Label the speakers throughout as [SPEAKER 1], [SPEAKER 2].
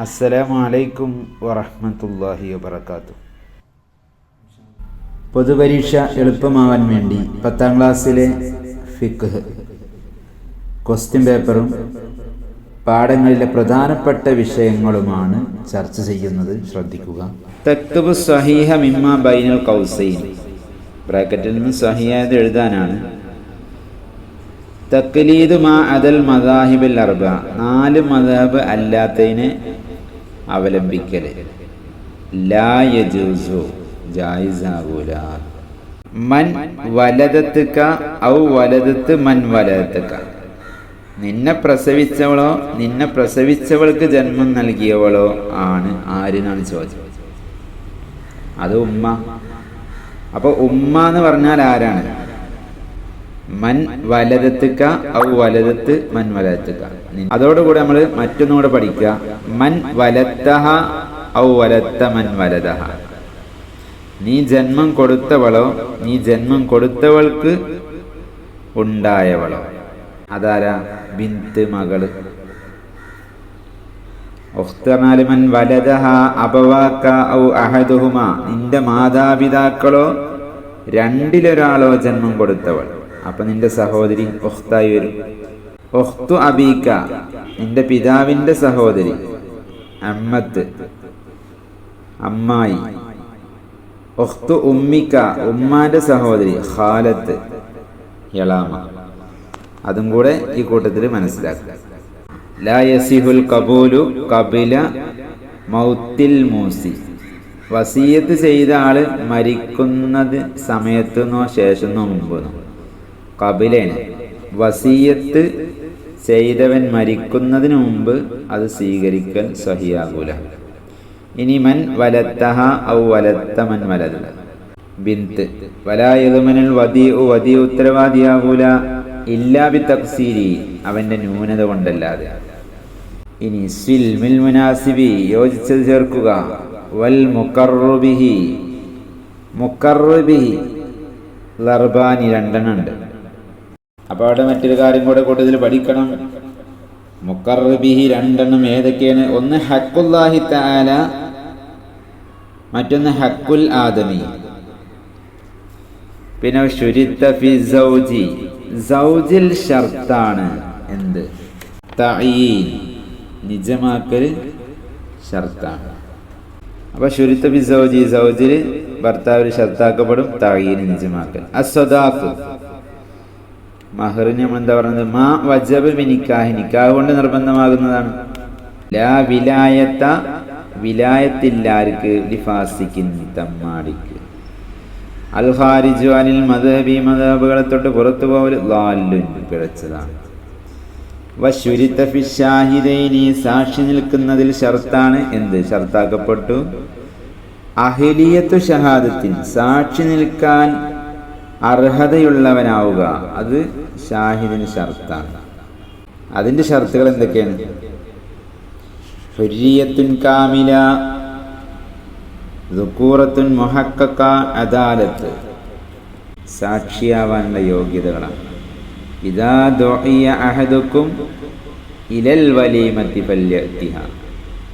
[SPEAKER 1] അസ്സലാമു അലൈക്കും വറഹ്മത്തുള്ളാഹി വബറകാത്തു. പൊതുപരീക്ഷ എളുപ്പമാവാൻ വേണ്ടി പത്താം ക്ലാസ്സിലെ ഫിഖ് ക്വസ്റ്റ്യൻ പേപ്പറും പാഠങ്ങളിലെ പ്രധാനപ്പെട്ട വിഷയങ്ങളുമാണ് ചർച്ച ചെയ്യുന്നത്. ശ്രദ്ധിക്കുക. തക്തബ് സഹീഹ മിമ്മ ബൈനൽ കൗസൈൻ. ബ്രാക്കറ്റിൽ നിന്ന് സഹിയായത് എഴുതാനാണ്. തക്ലീദ് മാ അദൽ മദാഹിബിൽ അർബ. നാല് മദാബ് അല്ലാത്തതിനെ അവലംബിക്കൽ നിന്നെ പ്രസവിച്ചവളോ നിന്നെ പ്രസവിച്ചവൾക്ക് ജന്മം നൽകിയവളോ ആണ് ആരെന്നാണ് ചോദ്യം. അത് ഉമ്മ. അപ്പൊ ഉമ്മ എന്ന് പറഞ്ഞാൽ ആരാണ്? മൻ വലതത്തുക ഔ വലതത്ത് മൻ വലത്തുക അതോടുകൂടെ നമ്മൾ മറ്റൊന്നുകൂടെ പഠിക്കുക. മൻ വലത്തഹ ഔ വലത്ത മൻ വലതഹ. നീ ജന്മം കൊടുത്തവളോ നീ ജന്മം കൊടുത്തവൾക്ക് ഉണ്ടായവളോ. അതാരാ? ബിന്ത് മകൾ. മൻ വലതഹ അപവാക്ക ഔ അഹദുഹുമ. നിന്റെ മാതാപിതാക്കളോ രണ്ടിലൊരാളോ ജന്മം കൊടുത്തവൾ. അപ്പൊ നിന്റെ സഹോദരി ഒഹ്തായി വരും. ഒഹ്തു അബീക്ക നിന്റെ പിതാവിന്റെ സഹോദരി. അമ്മത്ത് അമ്മായി. ഒഹ്തു ഉമ്മിക്ക ഉമ്മാന്റെ സഹോദരി. ഖാലത്ത് എളാമ അതും കൂടെ ഈ കൂട്ടത്തിൽ മനസ്സിലാക്കുക. ലായസിഹുൽ കബൂലു കപില മൗത്തിൽ മൂസി. വസീയത്ത് ചെയ്ത ആൾ മരിക്കുന്നത് സമയത്തുനിന്നോ ശേഷം ശേഷമെന്നോ മുമ്പെന്നോ. കപിലേന് വസീയത്ത് ചെയ്തവൻ മരിക്കുന്നതിന് മുമ്പ് അത് സ്വീകരിക്കൽ സഹിയാകൂല. ഇനി മൻ വലത്തഹ ഔ വലത്ത മൻ വലത്. ബിന്ത്. വലായതുമനിൽ വതി വതി ഉത്തരവാദിയാകൂല. ഇല്ലാ ബി തക്സീരി അവന്റെ ന്യൂനത കൊണ്ടല്ലാതെ. ഇനി സിൽമിൽ മുനാസിബി. യോജിച്ചത് ചേർക്കുക. വൽ മുക്കറുബിഹി മുക്കറുബിഹി ലർബാനി രണ്ടെണ്ണം ഉണ്ട് അപ്പൊ അവിടെ മറ്റൊരു കാര്യം കൂടെ കൂട്ടത്തിൽ പഠിക്കണം. മുക്കറബിഹി രണ്ടെണ്ണം ഏതൊക്കെയാണ്? ഒന്ന് ഹക്കുല്ലാഹി താല മറ്റൊന്ന് ഹക്കുൽ ആദമി. പിന്നെ ശുരിത്ത ഫി സൗജി. സൗജിൽ ഷർത്താണ് എന്ത്? തഈൻ. നിജമാക്കൽ ഷർത്താണ്. അപ്പൊ ശുരിത്ത ഫി സൗജി സൗജിൽ ഭർത്താവിൽ ഷർത്താക്കപ്പെടും തഈൻ നിജമാക്കൽ. അസ്വദാഖ് മഹറിന് നമ്മൾ എന്താ പറയുന്നത്? മാ വജബ് നിക്കാഹ് നിക്കാഹ് കൊണ്ട് നിർബന്ധമാകുന്നതാണ്. ലാ വിലായത്ത വിലായത്തില്ലാർക്ക് ലിഫാസിക്കിൻ തമ്മാടിക്ക്. അൽ ഖാരിജു അനിൽ മദഹബി മദഹബുകളെ തൊട്ട് പുറത്തു പോവൽ ലാലുൻ പിഴച്ചതാണ്. വശുരിത്ത ഫിഷാഹിദൈനി സാക്ഷി നിൽക്കുന്നതിൽ ഷർത്താണ്. എന്ത്? ഷർത്താക്കപ്പെട്ടു. അഹിലിയത്തു ഷഹാദത്തിൻ സാക്ഷി നിൽക്കാൻ അർഹതയുള്ളവനാവുക. അത് ഷാഹിദിന് ഷർത്താണ്. അതിന്റെ ഷർത്തുകൾ എന്തൊക്കെയാണ്? ഹുരിയത്തുൻ കാമില ദുക്കൂറത്തുൻ മൊഹക്കക്ക അദാലത്ത്. സാക്ഷിയാവാനുള്ള യോഗ്യതകളാണ്. ഇതാ ദോഹിയ അഹദുക്കും ഇലൽ വലീമത്തി പല്യത്തിഹ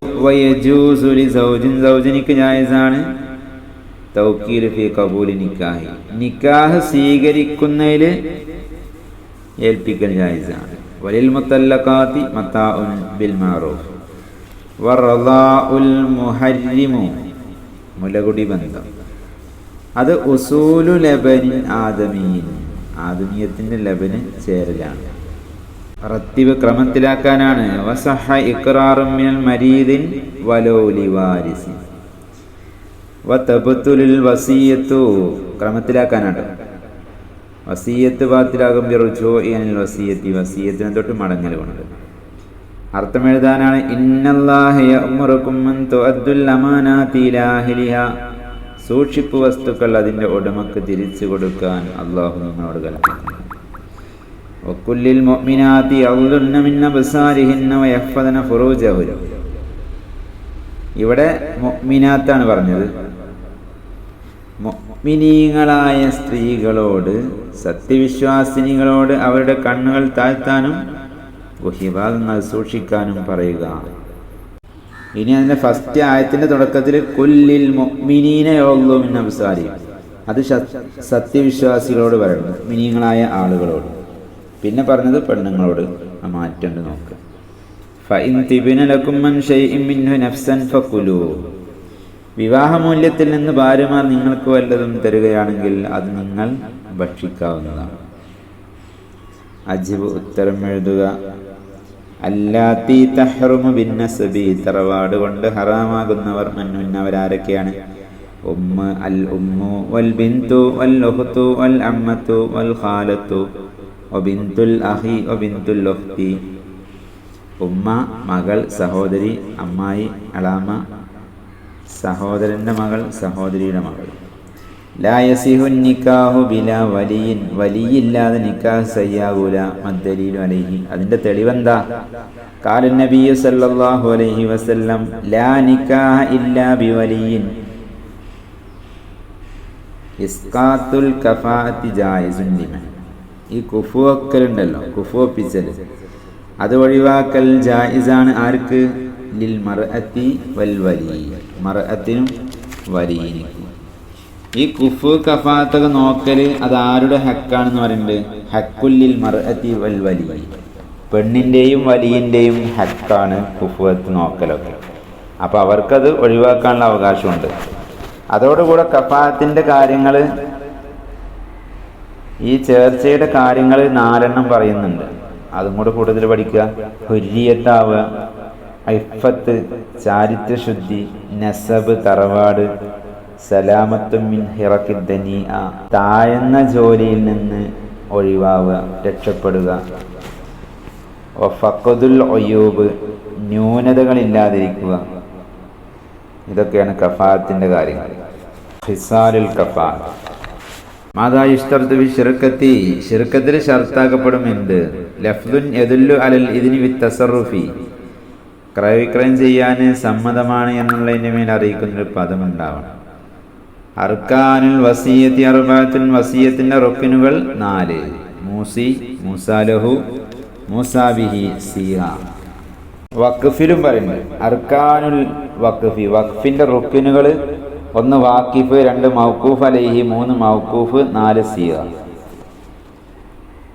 [SPEAKER 1] വയജൂസുലി തൗക്കീൽ ഫി കബൂലി നിക്കാഹി. നിക്കാഹ് സ്വീകരിക്കുന്നതിൽ ഏൽപ്പിക്കൽ ജായിസാണ്. വലിൽ മുത്തല്ലക്കാത്തി മത്താഉൻ ബിൽ മാറൂഫ്. മുഹരിമു മുലകുടി ബന്ധം. അത് ഉസൂലു ലബനിൻ ആദമീൻ ആദമീയത്തിന്റെ ലബന് ചേരലാണ്. റത്തിവ് ക്രമത്തിലാക്കാനാണ്. വസഹ ഇക്റാറും മിനൽ മരീദിൻ വലോലി വാരിസിൻ. വത്തബത്തുലിൽ വസീയത്തു ക്രമത്തിലാക്കാനാണ്. വസീയത്ത് ബാത്തിലാകും റുജോ അനിൽ വസീയത്തി. വസീയത്തിനെ തൊട്ട് മടങ്ങൽ കൊണ്ട്. അർത്ഥം എഴുതാനാണ് സൂക്ഷിപ്പ് വസ്തുക്കൾ അതിന്റെ ഉടമക്ക് തിരിച്ചു കൊടുക്കാൻ അള്ളാഹു നിന്നോട് കൽപ്പിക്കുന്നു. ഇവിടെ മൊമിനാത്താണ് പറഞ്ഞത്. മൊമിനീങ്ങളായ സ്ത്രീകളോട് സത്യവിശ്വാസിനികളോട് അവരുടെ കണ്ണുകൾ താഴ്ത്താനും ഗുഹ്യഭാഗങ്ങൾ സൂക്ഷിക്കാനും പറയുക. ഇനി അതിന്റെ ഫസ്റ്റ് ആയത്തിന്റെ തുടക്കത്തിൽ കൊല്ലിൽ മിനീനയോഗവും എന്ന് അബ്സാരി അത് സത്യവിശ്വാസികളോട് പറയണം മിനിങ്ങളായ ആളുകളോട്. പിന്നെ പറഞ്ഞത് പെണ്ണുങ്ങളോട്. ആ നോക്കുക നോക്ക് ഫഇൻ തിബിന ലക്കും മൻ ഷൈഇൻ മിൻഹു നഫ്സൻ വിവാഹമൂല്യത്തിൽ നിന്ന് ഭാര്യമാർ നിങ്ങൾക്ക് വല്ലതും തരുകയാണെങ്കിൽ അത് നിങ്ങൾ ഭക്ഷിക്കാവുന്നതാണ്. അജിബ് ഉത്തരം എഴുതുക അല്ലാത്തി തഹ്റുമു ബിന്നസബി തറവാട് കൊണ്ട് ഹറാമാകുന്നവർ മന്നുന്നവരാരൊക്കെയാണ് ഉമ്മ അൽ ഉമ്മു വൽ ബിന്തു വൽ ലൊഹത്തു വൽ അമ്മത്തു വൽ ഖാലത്തു ഒബിന്തുൽ അഹി ഒബിന്തുൽ ഉഖ്തി ഉമ്മ മകൾ സഹോദരി അമ്മായി അളാമ സഹോദരന്റെ മകൾ സഹോദരിയുടെ മകൾ. ലായസിഹു നിക്കാഹു ബില വലിയിൻ. വലിയില്ലാതെ നിക്കാഹ് സയ്യാകൂല മദ്ദലീലു അലൈഹി. അതിന്റെ തെളിവെന്താ? കാല നബിയു സല്ലല്ലാഹു അലൈഹി വസല്ലം ലാ നിക്കാഹ ഇല്ലാ ബി വലിയിൻ. ഇസ്കാത്തുൽ കഫാഅത്തി ജായിസുൻ ലിമൻ. ഈ കുഫു ഒക്കലുണ്ടല്ലോ കുഫു ഒപ്പിച്ചൽ അത് ഒഴിവാക്കൽ ജായിസാണ് ആർക്ക്? ലിൽ മർഅത്തി വൽ വലി മർഅത്തിനും വലിയനിക്കും ഈ കുഫു കഫാത്തൊക്കെ നോക്കൽ അത് ആരുടെ ഹക്കാണെന്ന് പറയുന്നത് ഹക്കുല്ലിൽ മർഅത്തി വൽ വലി പെണ്ണിന്റെയും വലിയന്റെയും ഹക്കാണ് കുഫുവത്ത് നോക്കലൊക്കെ. അപ്പോൾ അവർക്കത് ഒഴിവാക്കാനുള്ള അവകാശമുണ്ട്. അതോടുകൂടെ കഫാത്തിന്റെ കാര്യങ്ങൾ ഈ ചേർച്ചയുടെ കാര്യങ്ങൾ നാലെണ്ണം പറയുന്നുണ്ട്. അതും കൂടെ കൂടുതൽ പഠിക്കുക. ഹുരിയത്താവുക ഐഫത്ത് ചാരിത്രശുദ്ധി നസബ് തറവാട് സലാമത്തും മിൻ ഹിറക്കിദ്ദനി താഴ്ന്ന ജോലിയിൽ നിന്ന് ഒഴിവാവുക രക്ഷപ്പെടുക. ഫഖദുൽ ഒയ്യൂബ് ന്യൂനതകളില്ലാതിരിക്കുക. ഇതൊക്കെയാണ് കഫാത്തിന്റെ കാര്യങ്ങൾ. ഹിസാലുൽ കഫാ. മാതാ ഇഷ്ടർത്ത് വി ഷിർക്കത്തി ഷിർക്കത്തിൽ ഷർത്താക്കപ്പെടും എന്ത്? ലഫ്ദുൻ എതുല്ലു അലൽ ഇതിന് വിത്തസറുഫി തസറുഫി ക്രയവിക്രയം ചെയ്യാൻ സമ്മതമാണ് എന്നുള്ളതിന്റെ മേൽ പദം ഉണ്ടാവണം അർക്കാനുൽ വസീയത്തി അറുപാത്തിൽ വസീയത്തിന്റെ റൊക്കിനുകൾ നാല്. മൂസി മൂസാലഹു മൂസാബിഹി സീറ. വഖഫിലും പറയുന്നുണ്ട് അർക്കാനുൽ വഖഫി വഖഫിന്റെ റുക്കിനുകൾ ഒന്ന് വാക്കിഫ് രണ്ട് മൗക്കൂഫ് അലൈഹി മൂന്ന് മൗക്കൂഫ് നാല് സീറ.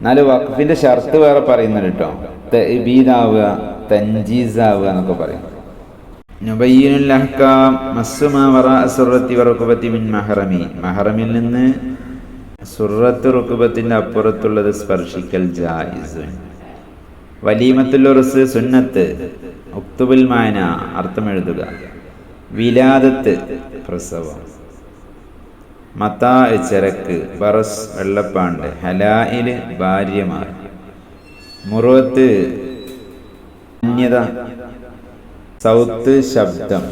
[SPEAKER 1] നാല് വഖഫിന്റെ ഷർത്ത് വേറെ പറയുന്നുണ്ട് കേട്ടോ. തബീദാവുക തൻജീസാവുക എന്നൊക്കെ പറയും. നുബയ്യിനുൽ അഹ്കാം മസ്സുമാ വറാഅ സുറത്തി വറുക്കുബത്തി മിൻ മഹറമി. മഹറമിൽ നിന്ന് സുറത്ത് റുക്കുബത്തിന്റെ അപ്പുറത്തുള്ളത് സ്പർശിക്കൽ ജായിസ്. വലീമത്തുൽ ഉറുസ് സുന്നത്ത് ഉക്തുബുൽ മായന അർത്ഥം എഴുതുക വിലാദത്ത് പ്രസവം. മത്താ ചരക്ക് ബറസ് വെള്ളപ്പാണ്ട് ഹലായിൽ ഭാര്യമാർ. മുറുവത്ത് അന്യത സൗത്ത് ശബ്ദം.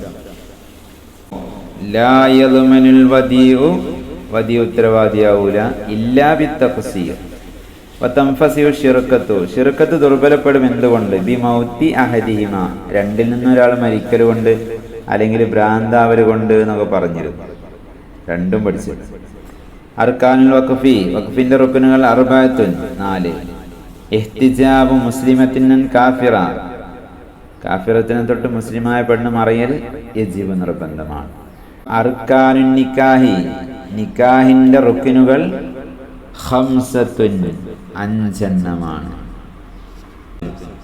[SPEAKER 1] ലായതുമനുൽ വദിയു വദിയ ഉത്തരവാദിയാവൂല. ഇല്ലാ ബി തഫ്സീർ വതംഫസിയു ഷിർക്കത്തു ഷിർക്കത്ത് ദുർബലപ്പെടും എന്തുകൊണ്ട്? ബി മൗത്തി അഹദിഹിമ. രണ്ടിൽ നിന്നൊരാൾ മരിക്കൽ കൊണ്ട് അല്ലെങ്കിൽ ഭ്രാന്താവൽ കൊണ്ട് എന്നൊക്കെ പറഞ്ഞിരുന്നു. രണ്ടും പഠിച്ചു. അർക്കാനുൽ വഖഫി. വഖഫിന്റെ റുക്കനുകൾ അറുപത്തൊന്ന് നാല്. എഹ്തിജാബ് മുസ്ലിമത്തിൻ കാഫിറ. കാഫിറത്തിനെ തൊട്ട് മുസ്ലിമായ പെണ്ണ് മറിയൽ യജീവ് നിർബന്ധമാണ് അർക്കാനുൻ നിക്കാഹി നിക്കാഹിന്റെ റുക്കിനുകൾ അഞ്ചെണ്ണമാണ്.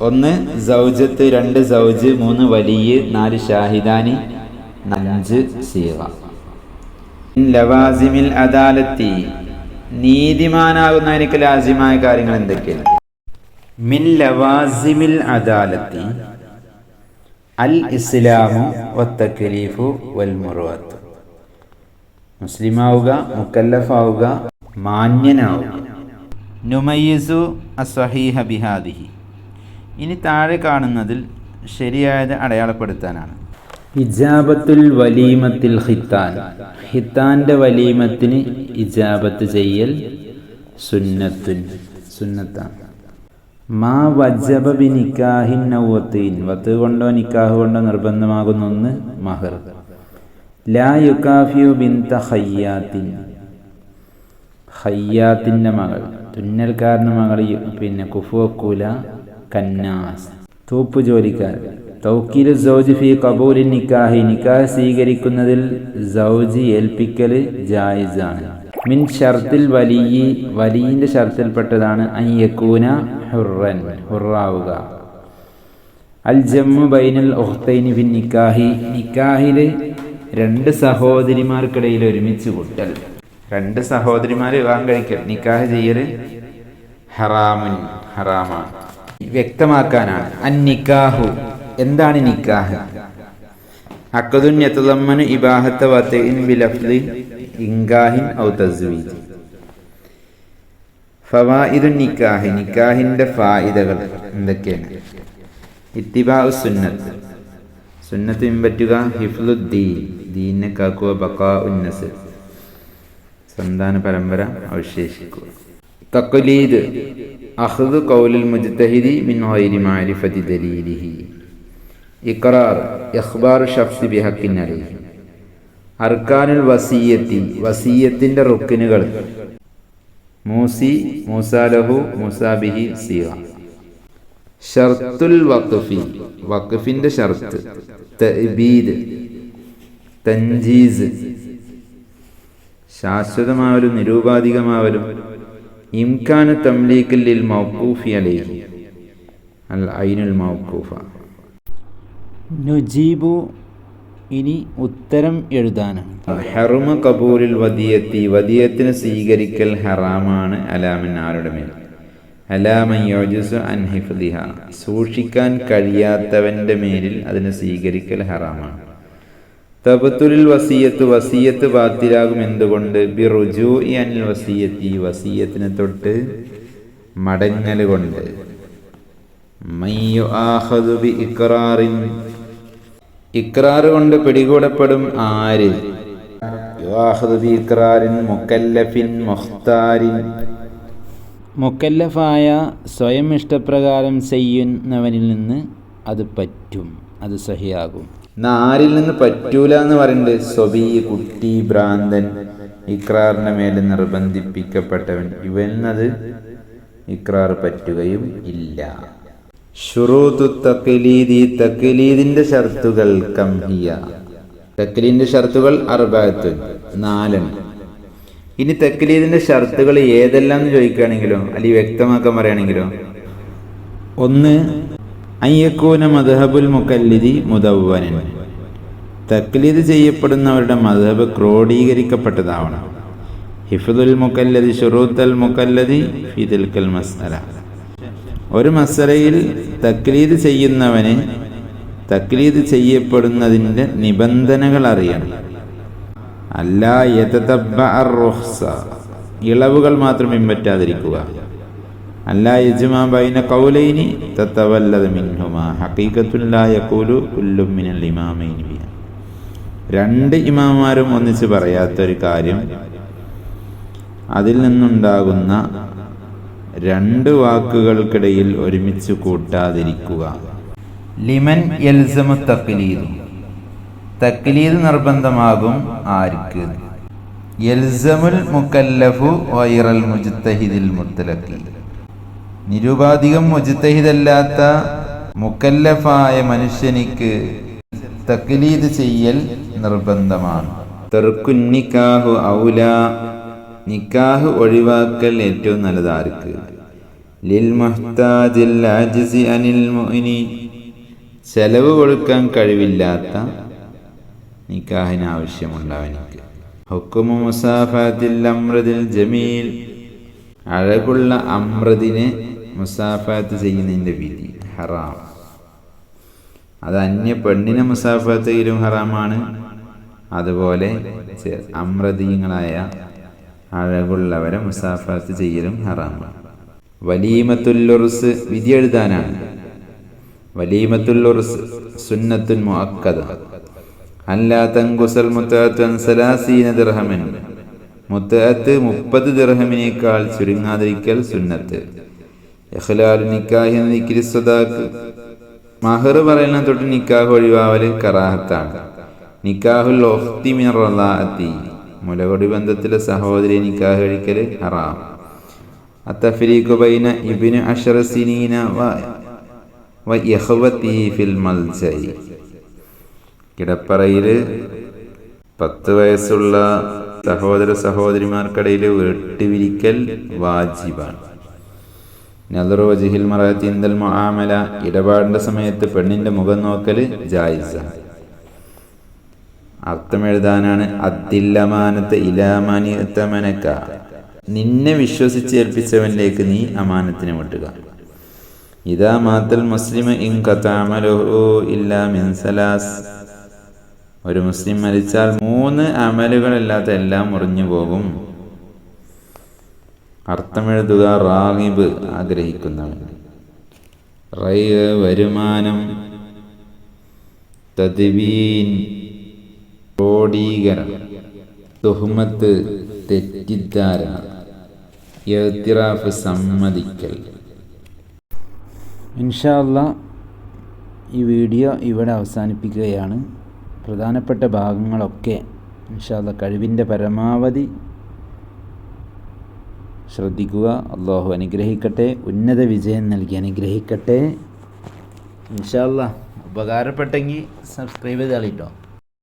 [SPEAKER 1] ഒന്ന് സൗജത്ത് രണ്ട് സൗജ് മൂന്ന് വലിയ നാല് ഷാഹിദാനി അഞ്ച് സീറ. ലവാസിമിൽ അദാലത്തി നീതിമാനാകുന്നതിനൊക്കെ ലാസിമായ കാര്യങ്ങൾ എന്തൊക്കെയാണ്? മിൻ ലവാസിമിൽ അദാലത്തി അൽ ഇസ്ലാമു വത്തക്കലീഫു വൽ മുറുവത്ത് മുസ്ലിമാവുക മുക്കല്ലഫാവുക മാന്യനാവുക. നുമയ്യസു അസഹീഹ ബിഹാദിഹി. ഇനി താഴെ കാണുന്നതിൽ ശരിയായത് അടയാളപ്പെടുത്താനാണ്. ഇജാബത്തുൽ വലീമത്തിൽ ഹിത്താൻ. ഹിത്താന്റെ വലീമത്തിന് ഇജാബത്ത് ചെയ്യൽ സുന്നത്തുൻ. സുന്നത്താണ്. മാ വജബ ബി നിക്കാഹിൻ നൗവത്തീൻ. വത്ത് കൊണ്ടോ നിക്കാഹ് കൊണ്ടോ നിർബന്ധമാകുന്ന ഒന്ന് മഹർ. ലാ യുക്കാഫിയു ബിന്ത ഹയ്യാത്തിൻ. ഹയ്യാത്തിന്റെ മകൾ. തുന്നൽക്കാരന്റെ മകൾ പിന്നെ കുഫുവക്കൂല കന്നാസ്. തൂപ്പ് ജോലിക്കാരൻ തൗക്കീൽ സൗജ് ഫി കബൂലിൻ നിക്കാഹി. നിക്കാഹ് സ്വീകരിക്കുന്നതിൽ സൗജി ഏൽപ്പിക്കൽ ജായിസാണ്. മിൻ ഷർത്തിൽ വലിയ വലിയന്റെ ഷർത്തിൽപ്പെട്ടതാണ് അയ്യക്കൂന ഹുറൻ ഹുറാവുക. അൽ ജമ്മു ബൈനൽ ഒഹ്തൈനി ബിൻ നിക്കാഹി നിക്കാഹിൽ രണ്ട് സഹോദരിമാർക്കിടയിൽ ഒരുമിച്ച് കൂട്ടൽ. രണ്ട് സഹോദരിമാർ വിവാഹം കഴിക്കൽ. നിക്കാഹ് ചെയ്യൽ ഹറാമുൻ ഹറാമാണ്. വ്യക്തമാക്കാനാണ്. അൻ നിക്കാഹു എന്താണ് നിക്കാഹ്? അക്കതുൻ യത്തലമ്മന് ഇബാഹത്തെ വത്തഇൻ ബിലഫ്ലി ഇൻകാഹിൻ ഔ തസ്വീജ്. നിക്കാഹി നിക്കാഹിന്റെ ഫായിദകൾ എന്തൊക്കെയാണ്? ഇത്തിബാ സുന്നത്ത്. സുന്നത്ത് പിൻപറ്റുക ഹിഫ്ലുദ്ദീൻ ദീനെ കാക്കുക ബക്കാ ഉന്നസ് സന്താന പരമ്പര അവശേഷിക്കുക. തക്കുലീദ് അഹ്ദ് കൗലുൽ മുജ്തഹിദി മിൻ ഗൈരി മാരിഫതി ദലീലിഹി. ഇഖ്റാർ ഇഖ്ബാർ ഷഫ്സി ബിഹഖിൻ അലൈഹി. അർക്കാനുൽ വസീയത്തി വസീയത്തിന്റെ റുക്കിനുകൾ. മൂസി മൂസാലഹു മൂസാബിഹി സീറ. ഷർത്തുൽ വഖഫി വഖഫിന്റെ ഷർത്ത്. തബീദ് തൻജീസ്. ശാശ്വതമാവലും നിരൂപാധികമാവലും ഇംകാന തംലീഖിൽ ലിൽ മൗഖൂഫി അലൈഹി. അൽ ഐനുൽ മൗഖൂഫ.
[SPEAKER 2] നുജീബു ഇനി ഉത്തരം എഴുതാനാണ്.
[SPEAKER 1] ഹെറുമ കബൂലിൽ വദിയത്തി വദിയത്തിന് സ്വീകരിക്കൽ ഹറാമാണ് അലാമിൻ ആരുടെ മേൽ. അലാമൻ യോജുസു സൂക്ഷിക്കാൻ കഴിയാത്തവന്റെ മേലിൽ അതിനെ സ്വീകരിക്കൽ ഹറാമാണ്. തബത്തുലിൽ വസീയത്ത് വസീയത്ത് ബാത്തിലാകും എന്തുകൊണ്ട്? ബി റുജു അനിൽ വസീയത്തി വസീയത്തിനെ തൊട്ട് മടങ്ങൽ കൊണ്ട്. മയ്യു ആഹദു ബി ഇക്റാറിൻ ഇക്രാറ് കൊണ്ട് പിടികൂടപ്പെടും ആര്? മുക്കല്ലഫിൻ മുഖ്താരിൻ.
[SPEAKER 2] മുക്കല്ലഫായ സ്വയം ഇഷ്ടപ്രകാരം ചെയ്യുന്നവനിൽ നിന്ന് അത് പറ്റും അത് സഹിയാകും.
[SPEAKER 1] ആരിൽ നിന്ന് പറ്റൂല എന്ന് പറയുന്നത് സ്വബി കുട്ടി ഭ്രാന്തൻ ഇക്രാറിന്റെ മേലെ നിർബന്ധിപ്പിക്കപ്പെട്ടവൻ. ഇവനത് ഇക്രാർ പറ്റുകയും ഇല്ല. ഷുറൂത്തു തക്ലീദി തക്ലീദിന്റെ ഷർത്തുകൾ കംഹിയ. തക്ലീദിന്റെ ഷർത്തുകൾ അറുബാത്തുൻ നാലെണ്ണം ഇനി തക്ലീദിന്റെ ഷർത്തുകൾ ഏതെല്ലാം എന്ന് ചോദിക്കുകയാണെങ്കിലോ അല്ലെങ്കിൽ വ്യക്തമാക്കാൻ പറയുകയാണെങ്കിലോ? ഒന്ന് അയ്യക്കൂന മദ്ഹബുൽ മുക്കല്ലിദി മുദവ്വനൻ. തക്ലീദ് ചെയ്യപ്പെടുന്നവരുടെ മദ്ഹബ് ക്രോഡീകരിക്കപ്പെട്ടതാവണം. ഹിഫുദുൽ മുക്കല്ലതി ഷുറൂത്തൽ മുക്കല്ലതി കൽ മസ്അല. ഒരു മസലയിൽ തക്ലീദ് ചെയ്യുന്നവന് തക്ലീദ് ചെയ്യപ്പെടുന്നതിന്റെ നിബന്ധനകൾ അറിയണം. അല്ല റുഹ്സ ഇളവുകൾ മാത്രം പിൻപറ്റാതിരിക്കുക. ബൈന മിനൽ രണ്ട് ഇമാമാരും ഒന്നിച്ച് പറയാത്തൊരു കാര്യം. അതിൽ നിന്നുണ്ടാകുന്ന രണ്ട് വാക്കുകൾക്കിടയിൽ ഒരുമിച്ച് കൂട്ടാതിരിക്കുക. ലിമൻ യൽസമു തക്ലീദ് തക്ലീദ് നിർബന്ധമാകും ആർക്ക്. യൽസമുൽ മുക്കല്ലഫു വൈറൽ മുജിത്തഹിദിൽ മുത്തലക്കി നിരുപാധികം മുജിത്തഹിദല്ലാത്ത മുക്കല്ലഫായ മനുഷ്യനിക്ക് തക്ലീദ് ചെയ്യൽ നിർബന്ധമാണ്. തെർക്കുന്നിക്കാഹു ഔല നിക്കാഹ് ഒഴിവാക്കൽ ഏറ്റവും നല്ലതാർക്ക് ലിൽ ആജിസി അനിൽ ചെലവ് കൊടുക്കാൻ കഴിവില്ലാത്ത നിക്കാഹിന് ആവശ്യമുണ്ടാവനിക്ക് ഹുക്കുമു മുസാഫാത്തിൽ അമ്രതിൽ ജമീൽ. അഴകുള്ള അമ്രതിനെ മുസാഫാത്ത് ചെയ്യുന്നതിന്റെ വിധി ഹറാം. അത് അന്യ പെണ്ണിനെ മുസാഫാത്ത് ചെയ്യലും ഹറാമാണ്. അതുപോലെ അമ്രതീയങ്ങളായ അഴകുള്ളവരെ മുസാഫാത്ത് ചെയ്യലും ഹറാമാണ്. വലീമത്തുല്ലുറുസ് വിധി എഴുതാനാണ് വലീമത്തുല്ലുറുസ് സുന്നത്തുൻ മുഅക്കദ. അല്ലാ തങ്കുസൽ മുത്തഅത്തുൻ സലാസീന ദിർഹമൻ. മുത്തഅത്ത് മുപ്പത് ദിർഹമിനേക്കാൾ ചുരുങ്ങാതിരിക്കൽ സുന്നത്ത്. ഇഖ്ലാലു നിക്കാഹി നിക്കിരി സ്വദാക്ക്. മഹർ പറയുന്ന തൊട്ട് നിക്കാഹ് ഒഴിവാവൽ കറാഹത്താണ്. നിക്കാഹുൽ ഒഹ്തി മിൻ റളാഅത്തി മുലകൊടി ബന്ധത്തിലെ സഹോദരി നിക്കാഹ് കഴിക്കൽ ഹറാം. അത്തഫരീഖു ബൈന ഇബ്നു സിനീന വ ഫിൽ കിടപ്പറയിൽ പത്ത് വയസ്സുള്ള സഹോദര സഹോദരിമാർക്കിടയിൽ വെട്ടിവിരിക്കൽ വാജിബാണ്. നദറു വജിഹിൽ മറത്തി ഇന്ദൽ മുആമല ഇടപാടിന്റെ സമയത്ത് പെണ്ണിന്റെ മുഖം നോക്കൽ ജായിസ അർത്ഥം എഴുതാനാണ് അദ്ദില്ലമാനത്ത് ഇലാമാനിത്തമനക്ക നിന്നെ വിശ്വസിച്ച് ഏൽപ്പിച്ചവനിലേക്ക് നീ അമാനത്തിനെ വിട്ടുക ഇതാ മാത്തൽ മുസ്ലിം ഇൻ കഥാമലോ ഇല്ല മിൻസലാസ് ഒരു മുസ്ലിം മരിച്ചാൽ മൂന്ന് അമലുകളില്ലാത്ത എല്ലാം മുറിഞ്ഞു പോകും. അർത്ഥമെഴുതുക റാഗിബ് ആഗ്രഹിക്കുന്നവൻ. റൈ വരുമാനം തദ്വീൻ ക്രോഡീകരണം തൊഹ്മത്ത് തെറ്റിദ്ധാരണ. എത്തിറാഫ് സമ്മതിക്കൽ.
[SPEAKER 2] ഇൻഷാല്ല ഈ വീഡിയോ ഇവിടെ അവസാനിപ്പിക്കുകയാണ്. പ്രധാനപ്പെട്ട ഭാഗങ്ങളൊക്കെ ഇൻഷാല്ല കഴിവിന്റെ പരമാവധി ശ്രദ്ധിക്കുക. അള്ളാഹു അനുഗ്രഹിക്കട്ടെ. ഉന്നത വിജയം നൽകി അനുഗ്രഹിക്കട്ടെ. ഇൻഷാല്ല ഉപകാരപ്പെട്ടെങ്കിൽ സബ്സ്ക്രൈബ് ചെയ്താളിട്ടോ